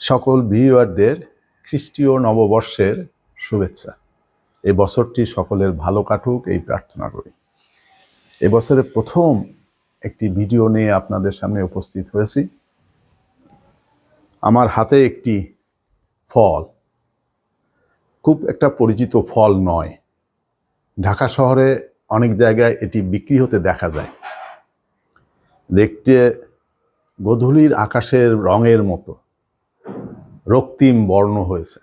সকল ভিউয়ারদের খ্রিস্টীয় নববর্ষের শুভেচ্ছা। এই বছরটি সকলের ভালো কাটুক এই প্রার্থনা করি। এ বছরের প্রথম একটি ভিডিও নিয়ে আপনাদের সামনে উপস্থিত হয়েছি। আমার হাতে একটি ফল। খুব একটা পরিচিত ফল নয়। ঢাকা শহরে অনেক জায়গায় এটি বিক্রি হতে দেখা যায়। দেখতে গধূলির আকাশের রঙের মতো। রক্তিম বর্ণ হয়েছে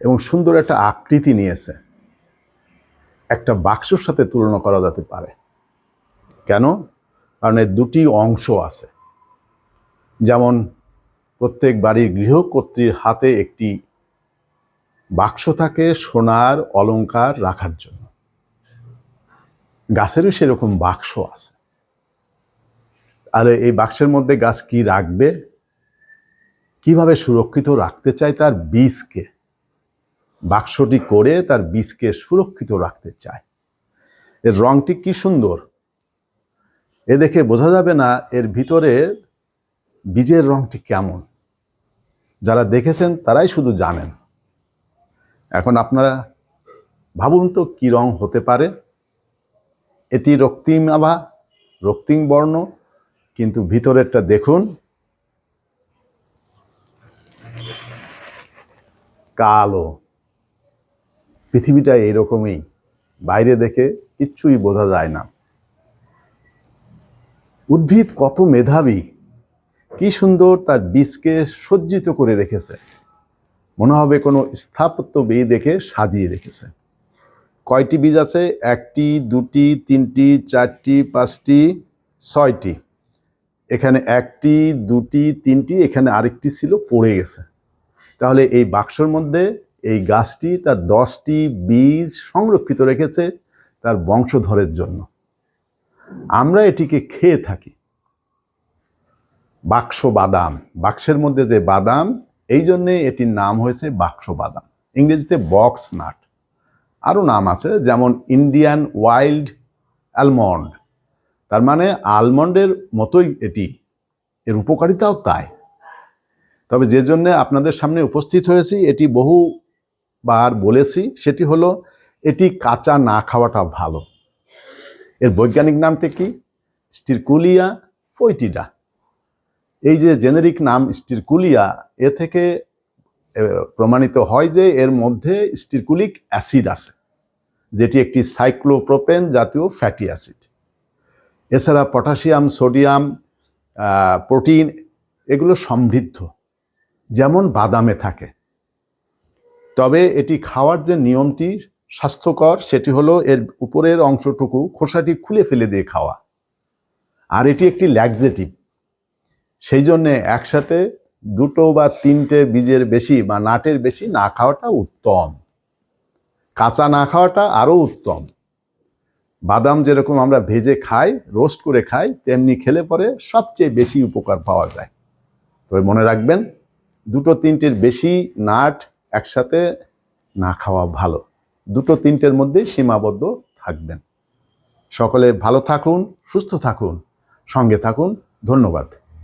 এবং সুন্দর একটা আকৃতি নিয়েছে। একটা বাক্সর সাথে তুলনা করা যেতে পারে। কেন? কারণ এর দুটি অংশ আছে। যেমন, প্রত্যেক বাড়ির গৃহকর্ত্রীর হাতে একটি বাক্স থাকে সোনার অলঙ্কার রাখার জন্য। গাছেরও সেরকম বাক্স আছে। আর এই বাক্সের মধ্যে গাছ কি রাখবে? কীভাবে সুরক্ষিত রাখতে চায় তার বীজকে? বাক্সটি করে তার বীজকে সুরক্ষিত রাখতে চায়। এর রংটি কি সুন্দর? এ দেখে বোঝা যাবে না এর ভিতরে বীজের রংটি কেমন। যারা দেখেছেন তারাই শুধু জানেন। এখন আপনারা ভাবুন তো কি রং হতে পারে। এটি রক্তিম আভা, রক্তিম বর্ণ, কিন্তু ভিতরেরটা দেখুন। কালো। পৃথিবীটা এইরকমই। বাইরে দেখে কিচ্ছুই বোঝা যায় না। উদ্ভিদ কত মেধাবী। কি সুন্দর তার বীজকে সজ্জিত করে রেখেছে। মনে হবে কোনো স্থাপত্যবিদ দেখে সাজিয়ে রেখেছে। কয়টি বীজ আছে? একটি, দুটি, তিনটি, চারটি, পাঁচটি, ছয়টি। এখানে একটি, দুটি, তিনটি, এখানে আরেকটি ছিল পড়ে গেছে। তাহলে এই বাক্সর মধ্যে এই গাছটি, তার দশটি বীজ সংরক্ষিত রেখেছে তার বংশধরের জন্য। আমরা এটিকে খেয়ে থাকি। বাক্স বাদাম, বাক্সের মধ্যে যে বাদাম, এই জন্যে এটির নাম হয়েছে বাক্স বাদাম। ইংরেজিতে বক্স নাট আরও নাম আছে, যেমন ইন্ডিয়ান ওয়াইল্ড অ্যালমন্ড। তার মানে আলমন্ডের মতোই এটি। এর উপকারিতাও তাই। তবে যে জন্যে আপনাদের সামনে উপস্থিত হয়েছি, এটি বহুবার বলেছি, সেটি হলো এটি কাঁচা না খাওয়াটা ভালো। এর বৈজ্ঞানিক নামটি কি? স্টিরকুলিয়া ফৈটিডা এই যে জেনেরিক নাম স্টিরকুলিয়া, এ থেকে প্রমাণিত হয় যে এর মধ্যে স্টিরকুলিক অ্যাসিড আছে, যেটি একটি সাইক্লোপ্রোপেন জাতীয় ফ্যাটি অ্যাসিড। এছাড়া পটাশিয়াম, সোডিয়াম প্রোটিন, এগুলো সমৃদ্ধ। যেমন বাদামে থাকে। তবে এটি খাওয়ার যে নিয়মটি স্বাস্থ্যকর, সেটি হলো এর উপরের অংশটুকু খোসাটি খুলে ফেলে দিয়ে খাওয়া। আর এটি একটি ল্যাকজেটিভ সেই জন্যে একসাথে দুটো বা তিনটে বীজের বেশি বা নাটের বেশি না খাওয়াটা উত্তম। কাঁচা না খাওয়াটা আরও উত্তম। বাদাম যেরকম আমরা ভেজে খাই, রোস্ট করে খাই, তেমনি খেলে পরে সবচেয়ে বেশি উপকার পাওয়া যায়। তবে মনে রাখবেন দুটো তিনটের বেশি নাট একসাথে না খাওয়া ভালো। দুটো তিনটের মধ্যে সীমাবদ্ধ থাকবেন। সকলে ভালো থাকুন, সুস্থ থাকুন, সঙ্গে থাকুন। ধন্যবাদ।